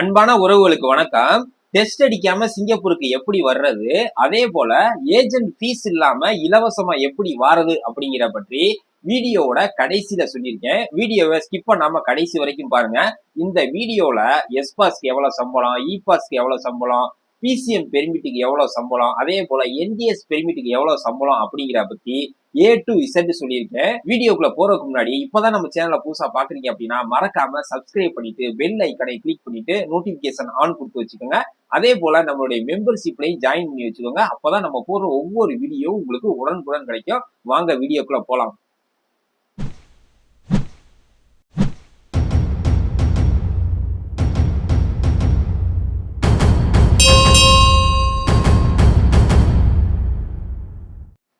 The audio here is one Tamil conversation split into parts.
அன்பான உறவுகளுக்கு வணக்கம். டெஸ்ட் அடிக்காம சிங்கப்பூருக்கு எப்படி வர்றது? அதே போல ஏஜென்ட் ஃபீஸ் இல்லாம இலவசமா எப்படி வாரது அப்படிங்கிற பற்றி வீடியோவோட கடைசியில சொல்லியிருக்கேன். வீடியோவை ஸ்கிப் பண்ணாம கடைசி வரைக்கும் பாருங்க. இந்த வீடியோல எஸ் பாஸ்க்கு எவ்வளவு சம்பளம்? இ பாஸ்க்கு எவ்வளவு சம்பளம்? பிசிஎம் பெர்மிட்டுக்கு எவ்வளவு சம்பளம்? அதே போல என்டிஎஸ் பெர்மிட்டுக்கு எவ்வளவு சம்பளம் அப்படிங்கிற பத்தி ஏ டு இசட் சொல்லியிருக்கேன். வீடியோக்குள்ள போறதுக்கு முன்னாடி இப்பதான் நம்ம சேனலை புதுசா பாக்குறீங்க அப்படின்னா மறக்காம சப்ஸ்கிரைப் பண்ணிட்டு பெல் ஐக்கனை கிளிக் பண்ணிட்டு நோட்டிபிகேஷன் ஆன் கொடுத்து வச்சுக்கோங்க. அதே போல நம்மளுடைய மெம்பர்ஷிப்லையும் ஜாயின் பண்ணி வச்சுக்கோங்க. அப்பதான் நம்ம போடுற ஒவ்வொரு வீடியோ உங்களுக்கு உடனுக்குடன் கிடைக்கும். வாங்க வீடியோக்குள்ள போலாம்.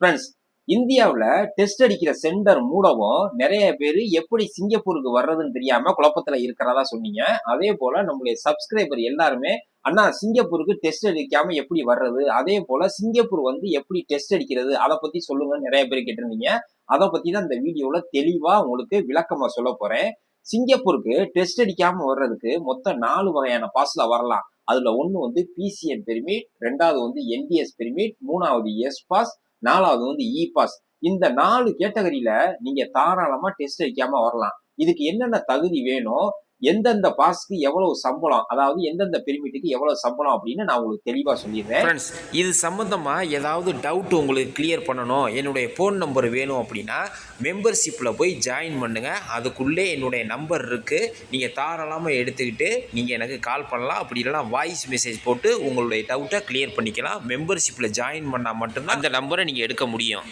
ஃப்ரெண்ட்ஸ் இந்தியாவில் டெஸ்ட் அடிக்கிற சென்டர் மூடவும் நிறைய பேர் எப்படி சிங்கப்பூருக்கு வர்றதுன்னு தெரியாம குழப்பத்துல இருக்கிறதா சொன்னீங்க. அதே போல நம்மளுடைய சப்ஸ்கிரைபர் எல்லாருமே அண்ணா சிங்கப்பூருக்கு டெஸ்ட் அடிக்காம எப்படி வர்றது? அதே போல சிங்கப்பூர் வந்து எப்படி டெஸ்ட் அடிக்கிறது? அதை பத்தி சொல்லுங்க நிறைய பேர் கேட்டிருந்தீங்க. அதை பத்தி தான் இந்த வீடியோல தெளிவா உங்களுக்கு விளக்கமா சொல்ல போறேன். சிங்கப்பூருக்கு டெஸ்ட் அடிக்காம வர்றதுக்கு மொத்தம் நாலு வகையான பாஸ்ல வரலாம். அதுல ஒன்று வந்து பிசிஎன் பெருமிட் ரெண்டாவது வந்து என்டிஎஸ் பெருமிட் மூணாவது எஸ் பாஸ் நாலாவது வந்து இ பாஸ் இந்த நாலு கேட்டகரியில நீங்க தாராளமா டெஸ்ட் வைக்காம வரலாம். இதுக்கு என்னென்ன தகுதி வேணும்? எந்தெந்த பாஸ்க்கு எவ்வளவு சம்பளம் அதாவது எந்தெந்த பெர்மிட்டுக்கு எவ்வளவு சம்பளம் அப்படின்னு நான் உங்களுக்கு தெளிவா சொல்லிடுறேன். இது சம்மந்தமாக ஏதாவது டவுட் உங்களுக்கு கிளியர் பண்ணணும் என்னுடைய ஃபோன் நம்பர் வேணும் அப்படின்னா மெம்பர்ஷிப்பில் போய் ஜாயின் பண்ணுங்கள் அதுக்குள்ளே என்னுடைய நம்பர் இருக்குது நீங்கள் தாராளமாக எடுத்துக்கிட்டு நீங்கள் எனக்கு கால் பண்ணலாம். அப்படி இல்லைனா வாய்ஸ் மெசேஜ் போட்டு உங்களுடைய டவுட்டை கிளியர் பண்ணிக்கலாம். மெம்பர்ஷிப்பில் ஜாயின் பண்ணால் மட்டும்தான் அந்த நம்பரை நீங்கள் எடுக்க முடியும்.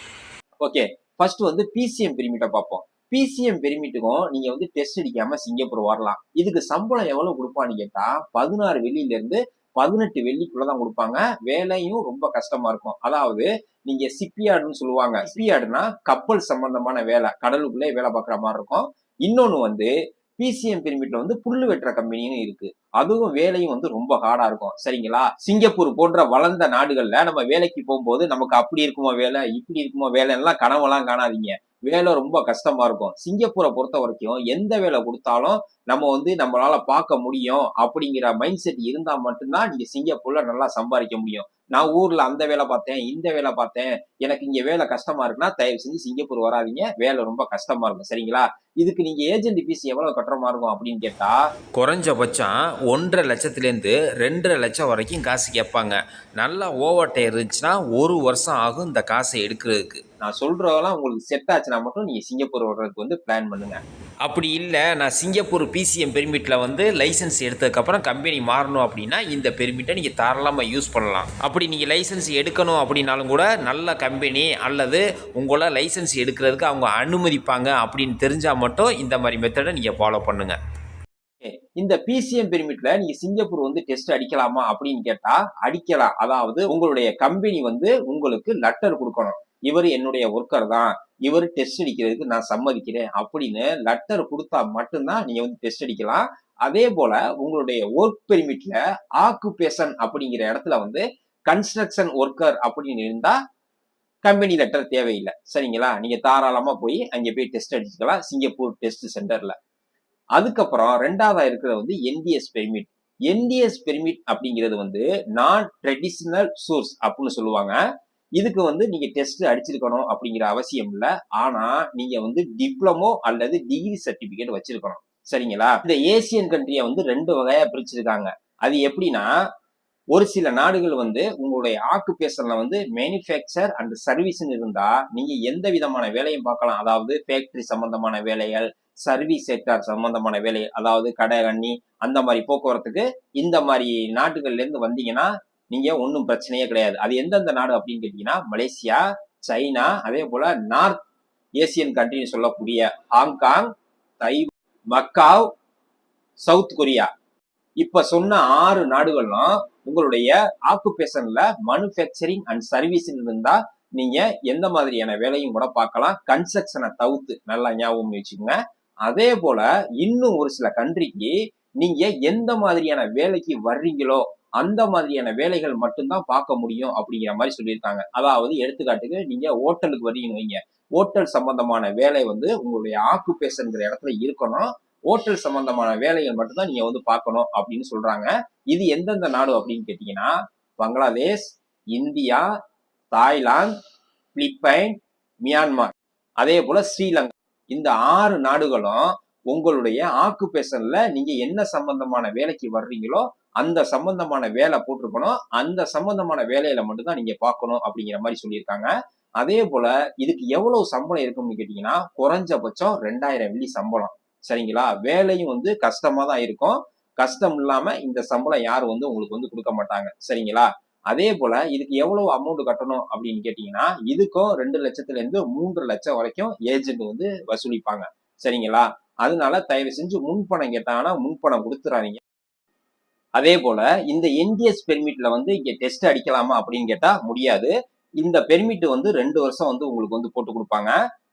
ஓகே ஃபர்ஸ்ட் வந்து பிசிஎம் பெர்மிட்டை பார்ப்போம். பிசிஎம் பெருமிட்டுக்கும் நீங்க வந்து டெஸ்ட் அடிக்காம சிங்கப்பூர் வரலாம். இதுக்கு சம்பளம் எவ்வளவு கொடுப்பான்னு கேட்டா பதினாறு வெள்ளியில இருந்து பதினெட்டு வெள்ளிக்குள்ளதான் கொடுப்பாங்க. வேலையும் ரொம்ப கஷ்டமா இருக்கும். அதாவது நீங்க சிப்பியார்டுன்னு சொல்லுவாங்க. சிப்பியார்டுனா கப்பல் சம்பந்தமான வேலை. கடலுக்குள்ளே வேலை பார்க்குற மாதிரி இருக்கும். இன்னொன்னு வந்து பிசிஎம் பெர்மிட்ல வந்து புல்லு வெட்டுற கம்பெனியும் இருக்கு. அதுவும் வேலையும் வந்து ரொம்ப ஹார்டா இருக்கும். சரிங்களா? சிங்கப்பூர் போன்ற வளர்ந்த நாடுகள்ல நம்ம வேலைக்கு போகும்போது நமக்கு அப்படி இருக்குமோ வேலை இப்படி இருக்குமோ வேலை எல்லாம் கனவெல்லாம் காணாதீங்க. வேலை ரொம்ப கஷ்டமா இருக்கும். சிங்கப்பூரை பொறுத்த வரைக்கும் எந்த வேலை கொடுத்தாலும் நம்ம வந்து நம்மளால பார்க்க முடியும் அப்படிங்கிற மைண்ட் செட் இருந்தா மட்டும்தான் நீங்க சிங்கப்பூர்ல நல்லா சம்பாதிக்க முடியும். நான் ஊர்ல அந்த வேலை பார்த்தேன் இந்த வேலை பார்த்தேன். எனக்கு இங்க வேலை கஷ்டமா இருக்குன்னா தயவு செஞ்சு சிங்கப்பூர் வராதீங்க. வேலை ரொம்ப கஷ்டமா இருக்கும். சரிங்களா? இதுக்கு நீங்க ஏஜென்ட் ஃபீஸ் எவ்வளவு கட்டுற மாதிரி இருக்கும் அப்படின்னு கேட்டா குறைஞ்சபட்சம் ஒன்றரை லட்சத்துலேருந்து ரெண்டரை லட்சம் வரைக்கும் காசு கேட்பாங்க. நல்லா ஓவர் இருந்துச்சுன்னா ஒரு வருஷம் ஆகும் இந்த காசை எடுக்கிறதுக்கு. நான் சொல்றதெல்லாம் உங்களுக்கு செட் ஆச்சுன்னா மட்டும் நீங்க சிங்கப்பூர் வர்றதுக்கு வந்து பிளான் பண்ணுங்க. அப்படி இல்லை நான் சிங்கப்பூர் பிசிஎம் பெர்மிட்டில் வந்து லைசன்ஸ் எடுத்ததுக்கப்புறம் கம்பெனி மாறணும் அப்படின்னா இந்த பெர்மிட்டை நீங்கள் தாராளமாக யூஸ் பண்ணலாம். அப்படி நீங்கள் லைசன்ஸ் எடுக்கணும் அப்படின்னாலும் கூட நல்ல கம்பெனி அல்லது உங்களை லைசன்ஸ் எடுக்கிறதுக்கு அவங்க அனுமதிப்பாங்க அப்படின்னு தெரிஞ்சால் மட்டும் இந்த மாதிரி மெத்தடை நீங்கள் ஃபாலோ பண்ணுங்கள் இந்த பிசிஎம் பெர்மிட்ல நீங்க சிங்கப்பூர் வந்து டெஸ்ட் அடிக்கலாமா அப்படின்னு கேட்டா அடிக்கலாம். அதாவது உங்களுடைய கம்பெனி வந்து உங்களுக்கு லெட்டர் கொடுக்கணும். இவர் என்னுடைய ஒர்க்கர் தான். இவர் டெஸ்ட் அடிக்கிறதுக்கு நான் சம்மதிக்கிறேன். அப்படின்னு லெட்டர் கொடுத்தா மட்டும்தான் நீங்க வந்து டெஸ்ட் அடிக்கலாம். அதே போல உங்களுடைய ஒர்க் பெர்மிட்ல ஆக்குபேஷன் அப்படிங்கிற இடத்துல வந்து கன்ஸ்ட்ரக்ஷன் ஒர்க்கர் அப்படின்னு இருந்தா கம்பெனி லெட்டர் தேவையில்லை. சரிங்களா? நீங்க தாராளமா போய் அங்கே போய் டெஸ்ட் அடிச்சுக்கலாம். சிங்கப்பூர் டெஸ்ட் சென்டர்ல அதுக்கப்புறம் ரெண்டாவதா இருக்கிறது வந்து என்டிஎஸ் பெர்மிட் என்டிஎஸ் பெர்மிட் அப்படிங்கிறது வந்து நான் ட்ரெடிஷ்னல் சோர்ஸ் அப்படின்னு சொல்லுவாங்க. இதுக்கு வந்து நீங்க டெஸ்ட் அடிச்சிருக்கணும் அப்படிங்கிற அவசியம் இல்லை. ஆனா நீங்க வந்து டிப்ளமோ அல்லது டிகிரி சர்டிபிகேட் வச்சிருக்கணும். சரிங்களா? இந்த ஏசியன் கண்ட்ரியை வந்து ரெண்டு வகையா பிரிச்சிருக்காங்க. அது எப்படின்னா ஒரு சில நாடுகள் வந்து உங்களுடைய ஆக்குபேஷன்ல வந்து மேனுஃபேக்சர் அண்ட் சர்வீஸ்னு இருந்தா நீங்க எந்த விதமான வேலையும் பார்க்கலாம். அதாவது ஃபேக்டரி சம்பந்தமான வேலைகள் சர்வீஸ் செக்டார் சம்பந்தமான வேலை அதாவது கடை கண்ணி அந்த மாதிரி போக்குவரத்துக்கு இந்த மாதிரி நாட்டுகள்ல இருந்து வந்தீங்கன்னா நீங்க ஒன்றும் பிரச்சனையே கிடையாது. அது எந்தெந்த நாடு அப்படின்னு கேட்டீங்கன்னா மலேசியா சைனா அதே போல நார்த் ஏசியன் கண்ட்ரின்னு சொல்லக்கூடிய ஹாங்காங் தை மக்காவ் சவுத் கொரியா. இப்ப சொன்ன ஆறு நாடுகளும் உங்களுடைய ஆக்குபேஷன்ல மனுஃபேக்சரிங் அண்ட் சர்வீஸ் இருந்தா நீங்க எந்த மாதிரியான வேலையும் கூட பார்க்கலாம். கன்ஸ்ட்ரக்ஷனை தவிர்த்து நல்லா ஞாபகம் வச்சுக்கோங்க. அதே போல இன்னும் ஒரு சில கண்ட்ரிக்கு நீங்க எந்த மாதிரியான வேலைக்கு வர்றீங்களோ அந்த மாதிரியான வேலைகள் மட்டும்தான் பார்க்க முடியும் அப்படிங்கிற மாதிரி சொல்லியிருக்காங்க. அதாவது எடுத்துக்காட்டுக்கு நீங்க ஹோட்டலுக்கு வரீங்கன்னு வைங்க. ஹோட்டல் சம்பந்தமான வேலை வந்து உங்களுடைய ஆக்குபேஷன்ங்கிற இடத்துல இருக்கணும். ஹோட்டல் சம்பந்தமான வேலைகள் மட்டும்தான் நீங்க வந்து பார்க்கணும் அப்படின்னு சொல்றாங்க. இது எந்தெந்த நாடு அப்படின்னு கேட்டீங்கன்னா Bangladesh India Thailand Philippine Myanmar. அதே போல ஸ்ரீலங்கா. இந்த ஆறு நாடுகளும் உங்களுடைய ஆக்குபேஷன்ல நீங்க என்ன சம்பந்தமான வேலைக்கு வர்றீங்களோ அந்த சம்பந்தமான வேலை போட்டிருக்கணும். அந்த சம்பந்தமான வேலையில மட்டும்தான் நீங்க பார்க்கணும் அப்படிங்கிற மாதிரி சொல்லியிருக்காங்க. அதே போல இதுக்கு எவ்வளவு சம்பளம் இருக்கும்னு கேட்டீங்கன்னா குறைஞ்சபட்சம் ரெண்டாயிரம் வெள்ளி சம்பளம். சரிங்களா? வேலையும் வந்து கஷ்டமா தான் இருக்கும். கஷ்டம் இல்லாம இந்த சம்பளம் யாரும் வந்து உங்களுக்கு வந்து கொடுக்க மாட்டாங்க. சரிங்களா? அதே போல இதுக்கு எவ்வளவு அமௌண்ட் கட்டணும் அப்படின்னு கேட்டீங்கன்னா இதுக்கும் ரெண்டு லட்சத்துல இருந்து மூன்று லட்சம் வரைக்கும் ஏஜென்ட் வந்து வசூலிப்பாங்க. சரிங்களா? அதனால தயவு செஞ்சு முன்பணம் கேட்டாங்கன்னா முன்பணம் கொடுத்துறாங்க அதே போல இந்த என்டிஎஸ் பெர்மிட்ல வந்து இங்க டெஸ்ட் அடிக்கலாமா அப்படின்னு கேட்டா முடியாது. இந்த பெர்மிட் வந்து ரெண்டு வருஷம் வந்து உங்களுக்கு வந்து போட்டு கொடுப்பாங்க.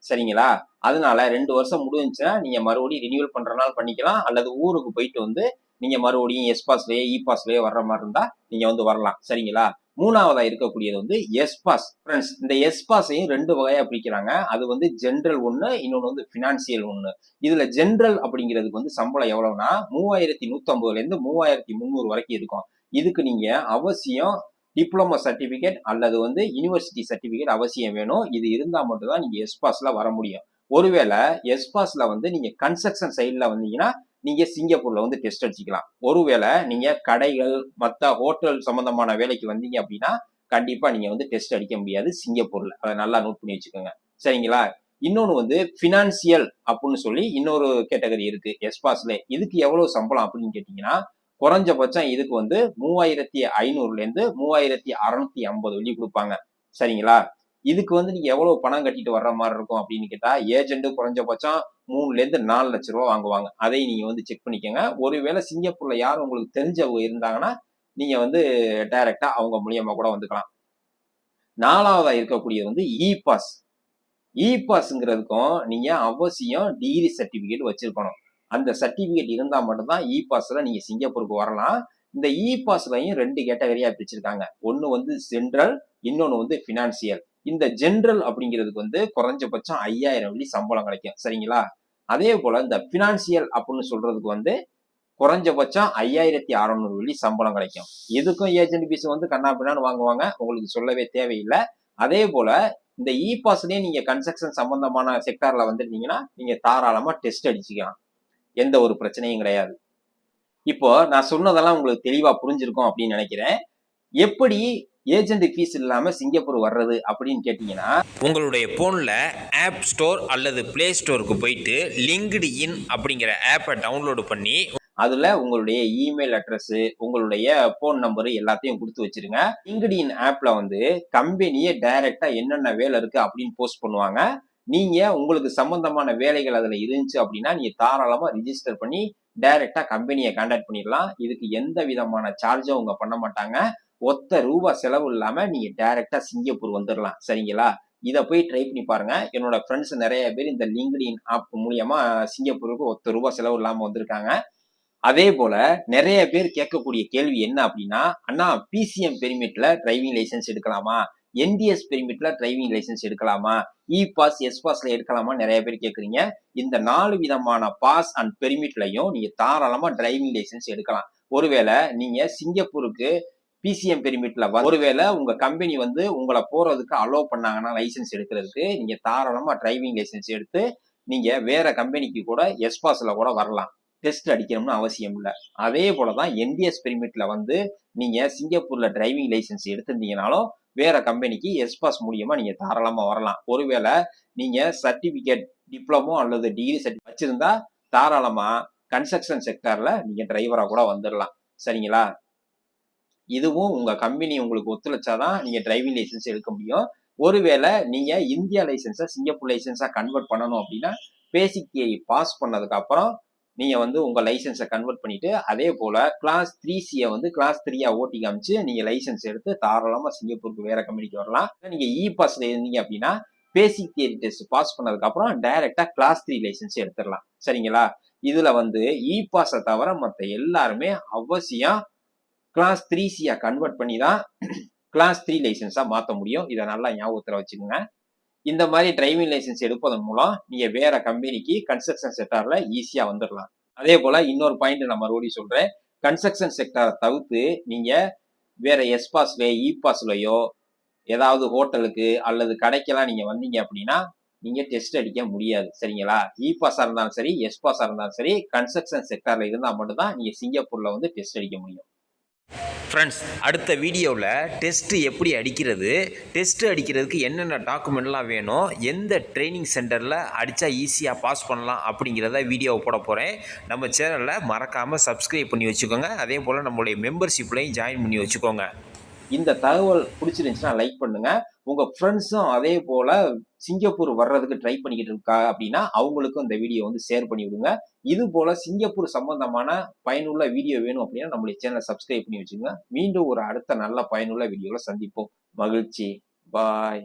சரிங்களா? அதனால ரெண்டு வருஷம் முடிஞ்சுன்னா நீங்க மறுபடியும் ரினியூவல் பண்றனால பண்ணிக்கலாம். அல்லது ஊருக்கு போயிட்டு வந்து நீங்க மறுபடியும் எஸ் பாஸ்லயே இ பாஸ்லயே வர்ற மாதிரி இருந்தா நீங்க வந்து வரலாம். சரிங்களா? மூணாவதா இருக்கக்கூடியது வந்து எஸ் பாஸ் ஃப்ரெண்ட்ஸ் இந்த எஸ் பாஸையும் ரெண்டு வகையா பிரிக்கிறாங்க. அது வந்து ஜென்ரல் ஒண்ணு இன்னொன்னு வந்து பினான்சியல் ஒண்ணு. இதுல ஜென்ரல் அப்படிங்கிறதுக்கு வந்து சம்பளம் எவ்வளவுனா மூவாயிரத்தி நூத்தம்பதுல இருந்து மூவாயிரத்தி முந்நூறு வரைக்கும் இருக்கும். இதுக்கு நீங்க அவசியம் டிப்ளமோ சர்டிபிகேட் அல்லது வந்து யூனிவர்சிட்டி சர்டிபிகேட் அவசியம் வேணும். இது இருந்தா மட்டும்தான் நீங்க எஸ்பாஸ்ல வர முடியும். ஒருவேளை எஸ்பாஸ்ல வந்து நீங்க கன்ஸ்ட்ரக்ஷன் சைட்ல வந்தீங்கன்னா நீங்க சிங்கப்பூர்ல வந்து டெஸ்ட் அடிச்சுக்கலாம். ஒருவேளை நீங்க கடைகள் மற்ற ஹோட்டல் சம்பந்தமான வேலைக்கு வந்தீங்க அப்படின்னா கண்டிப்பா நீங்க வந்து டெஸ்ட் அடிக்க முடியாது சிங்கப்பூர்ல. அதை நல்லா நோட் பண்ணி வச்சுக்கோங்க. சரிங்களா? இன்னொன்று வந்து ஃபினான்சியல் அப்படின்னு சொல்லி இன்னொரு கேட்டகரி இருக்கு. எஸ்பாஸ்ல இதுக்கு எவ்வளவு சம்பளம் அப்படின்னு கேட்டீங்கன்னா குறைஞ்சபட்சம் இதுக்கு வந்து மூவாயிரத்தி ஐநூறுல இருந்து மூவாயிரத்தி அறுநூத்தி ஐம்பது வெள்ளி கொடுப்பாங்க. சரிங்களா? இதுக்கு வந்து நீங்க எவ்வளவு பணம் கட்டிட்டு வர்ற மாதிரி இருக்கும் அப்படின்னு கேட்டா ஏஜென்ட் குறைஞ்சபட்சம் மூணுல இருந்து நாலு லட்ச ரூபா வாங்குவாங்க. அதை நீங்க வந்து செக் பண்ணிக்கோங்க. ஒருவேளை சிங்கப்பூர்ல யாரும் உங்களுக்கு தெரிஞ்சவங்க இருந்தாங்கன்னா நீங்க வந்து டைரக்டா அவங்க மூலியமா கூட வந்துக்கலாம். நாலாவதா இருக்கக்கூடியது வந்து இ பாஸ் இ பாஸ்ங்கிறதுக்கும் நீங்க அவசியம் டிகிரி சர்டிபிகேட் வச்சிருக்கணும். அந்த சர்டிபிகேட் இருந்தா மட்டும்தான் இ பாஸ்ல நீங்க சிங்கப்பூருக்கு வரலாம். இந்த இ பாஸ்லையும் ரெண்டு கேட்டகரியா பிரிச்சிருக்காங்க. ஒன்னு வந்து சென்ட்ரல் இன்னொன்னு வந்து பினான்சியல் இந்த ஜென்ரல் அப்படிங்கிறதுக்கு வந்து குறைஞ்சபட்சம் ஐயாயிரம் வெள்ளி சம்பளம் கிடைக்கும். சரிங்களா? அதே போல இந்த பினான்சியல் அப்படின்னு சொல்றதுக்கு வந்து குறைஞ்சபட்சம் ஐயாயிரத்தி அறநூறு வெள்ளி சம்பளம் கிடைக்கும். இதுக்கும் ஏஜென்ட் பீஸ் வந்து கண்ணா பின்னான்னு வாங்குவாங்க. உங்களுக்கு சொல்லவே தேவையில்லை. அதே போல இந்த இ பாஸ்லயே நீங்க கன்ஸ்ட்ரக்ஷன் சம்பந்தமான செக்டார்ல வந்துருந்தீங்கன்னா நீங்க தாராளமா டெஸ்ட் அடிச்சுக்கலாம். எந்த ஒரு பிரச்சனையும் கிடையாது. இப்போ நான் சொன்னதெல்லாம் உங்களுக்கு தெளிவா புரிஞ்சிருக்கும் அப்படின்னு நினைக்கிறேன். எப்படி ஏஜென்ட் ஃபீஸ் இல்லாம சிங்கப்பூர் வர்றது அப்படின்னு கேட்டீங்கன்னா உங்களுடைய ஃபோனில் ஆப் ஸ்டோர் அல்லது ப்ளே ஸ்டோருக்கு போயிட்டு லிங்க்டு இன் அப்படிங்கிற ஆப்பை டவுன்லோடு பண்ணி அதுல உங்களுடைய இமெயில் அட்ரஸ் உங்களுடைய போன் நம்பர் எல்லாத்தையும் கொடுத்து வச்சிருங்க. லிங்க்டின் ஆப்ல வந்து கம்பெனியே டைரக்டா என்னென்ன வேலை இருக்கு அப்படின்னு போஸ்ட் பண்ணுவாங்க. நீங்க உங்களுக்கு சம்பந்தமான வேலைகள் அதுல இருந்துச்சு அப்படின்னா நீங்க தாராளமா ரிஜிஸ்டர் பண்ணி டைரக்டா கம்பெனியை கான்டாக்ட் பண்ணிடலாம். இதுக்கு எந்த விதமான சார்ஜும் அவங்க பண்ண மாட்டாங்க. ஒத்த ரூபா செலவு இல்லாம நீங்க டைரக்டா சிங்கப்பூர் வந்துடலாம் சரிங்களா? இதை போய் ட்ரை பண்ணி பாருங்க. என்னோட ஃப்ரெண்ட்ஸ் நிறைய பேர் இந்த லிங்க்டின் ஆப் மூலியமா சிங்கப்பூருக்கு ஒத்த ரூபா செலவு இல்லாம வந்திருக்காங்க. அதே போல நிறைய பேர் கேட்கக்கூடிய கேள்வி என்ன அப்படின்னா அண்ணா பிசிஎம் பெர்மிட்ல டிரைவிங் லைசென்ஸ் எடுக்கலாமா? என்டிஎஸ் பெர்மிட்ல டிரைவிங் லைசென்ஸ் எடுக்கலாமா? இ பாஸ் எஸ் பாஸ்ல எடுக்கலாமா நிறைய பேர் கேட்குறீங்க. இந்த நாலு விதமான பாஸ் அண்ட் பெர்மிட்லையும் நீங்க தாராளமா டிரைவிங் லைசென்ஸ் எடுக்கலாம். ஒருவேளை நீங்க சிங்கப்பூருக்கு பிசிஎம் பெர்மிட்ல ஒருவேளை உங்க கம்பெனி வந்து உங்களை போறதுக்கு அலோவ் பண்ணாங்கன்னா லைசன்ஸ் எடுக்கிறதுக்கு நீங்க தாராளமா டிரைவிங் லைசென்ஸ் எடுத்து நீங்க வேற கம்பெனிக்கு கூட எஸ்பாஸ்ல கூட வரலாம். டெஸ்ட் அடிக்கணும்னு அவசியம் இல்லை. அதே போலதான் என்டிஎஸ் பெர்மிட்ல வந்து நீங்க சிங்கப்பூர்ல டிரைவிங் லைசென்ஸ் எடுத்திருந்தீங்கனாலும் வேற கம்பெனிக்கு எஸ் பாஸ் மூலியமா நீங்க தாராளமா வரலாம். ஒருவேளை நீங்க சர்டிபிகேட் டிப்ளமோ அல்லது டிகிரி சர்டிஃபிகேட் வச்சிருந்தா தாராளமா கன்ஸ்ட்ரக்ஷன் செக்டர்ல நீங்க டிரைவரா கூட வந்துடலாம் சரிங்களா? இதுவும் உங்க கம்பெனி உங்களுக்கு ஒத்துழைச்சாதான் நீங்க டிரைவிங் லைசென்ஸ் எடுக்க முடியும். ஒருவேளை நீங்க இந்தியா லைசன்ஸை சிங்கப்பூர் லைசன்ஸா கன்வெர்ட் பண்ணணும் அப்படின்னா பேசிக் தியரி பாஸ் பண்ணதுக்கு அப்புறம் நீங்க வந்து உங்க லைசன்ஸை கன்வெர்ட் பண்ணிட்டு அதே போல கிளாஸ் த்ரீ சியை வந்து கிளாஸ் த்ரீயா ஓட்டி காமிச்சு நீங்க லைசென்ஸ் எடுத்து தாராளமா சிங்கப்பூருக்கு வேற கம்பெனிக்கு வரலாம். நீங்க இ பாஸ்ல இருந்தீங்க அப்படின்னா பேசிக் தியரி டெஸ்ட் பாஸ் பண்ணதுக்கு அப்புறம் டைரக்டா கிளாஸ் த்ரீ லைசன்ஸ் எடுத்துடலாம். சரிங்களா? இதுல வந்து இ பாஸை தவிர மற்ற எல்லாருமே அவசியம் கிளாஸ் த்ரீ சியா கன்வெர்ட் பண்ணி தான் கிளாஸ் த்ரீ லைசன்ஸாக மாற்ற முடியும். இதை நல்லா ஞாபகத்தில் வச்சுக்கோங்க. இந்த மாதிரி டிரைவிங் லைசென்ஸ் எடுப்பதன் மூலம் நீங்கள் வேற கம்பெனிக்கு கன்ஸ்ட்ரக்ஷன் செக்டாரில் ஈஸியாக வந்துடலாம் அதே போல் இன்னொரு பாயிண்ட் நான் மறுபடியும் சொல்கிறேன் கன்ஸ்ட்ரக்ஷன் செக்டாரை தவிர்த்து நீங்கள் வேற எஸ் பாஸ்ல இ ஏதாவது ஹோட்டலுக்கு அல்லது கடைக்கெல்லாம் நீங்கள் வந்தீங்க அப்படின்னா நீங்கள் டெஸ்ட் அடிக்க முடியாது. சரிங்களா? இபாஸாக இருந்தாலும் சரி எஸ்பாஸாக இருந்தாலும் சரி கன்ஸ்ட்ரக்ஷன் செக்டாரில் இருந்தால் மட்டும்தான் நீங்கள் சிங்கப்பூரில் வந்து டெஸ்ட் அடிக்க முடியும். ஃப்ரெண்ட்ஸ் அடுத்த வீடியோவில் டெஸ்ட்டு எப்படி அடிக்கிறது டெஸ்ட்டு அடிக்கிறதுக்கு என்னென்ன டாக்குமெண்ட்லாம் வேணும் எந்த ட்ரைனிங் சென்டரில் அடித்தா ஈஸியாக பாஸ் பண்ணலாம் அப்படிங்கிறத வீடியோவை போட போகிறேன் நம்ம சேனலில் மறக்காமல் சப்ஸ்கிரைப் பண்ணி வச்சுக்கோங்க. அதே போல் நம்மளுடைய மெம்பர்ஷிப்லையும் ஜாயின் பண்ணி வச்சுக்கோங்க. இந்த தகவல் பிடிச்சிருந்துச்சுன்னா லைக் பண்ணுங்க. உங்க ஃப்ரெண்ட்ஸும் அதே போல சிங்கப்பூர் வர்றதுக்கு ட்ரை பண்ணிக்கிட்டு இருக்கா அப்படின்னா அவங்களுக்கும் இந்த வீடியோ வந்து ஷேர் பண்ணி விடுங்க. இது போல சிங்கப்பூர் சம்பந்தமான பயனுள்ள வீடியோ வேணும் அப்படின்னா நம்மளுடைய சேனலை சப்ஸ்கிரைப் பண்ணி வச்சுங்க மீண்டும் ஒரு அடுத்த நல்ல பயனுள்ள வீடியோவில் சந்திப்போம். மகிழ்ச்சி. பாய்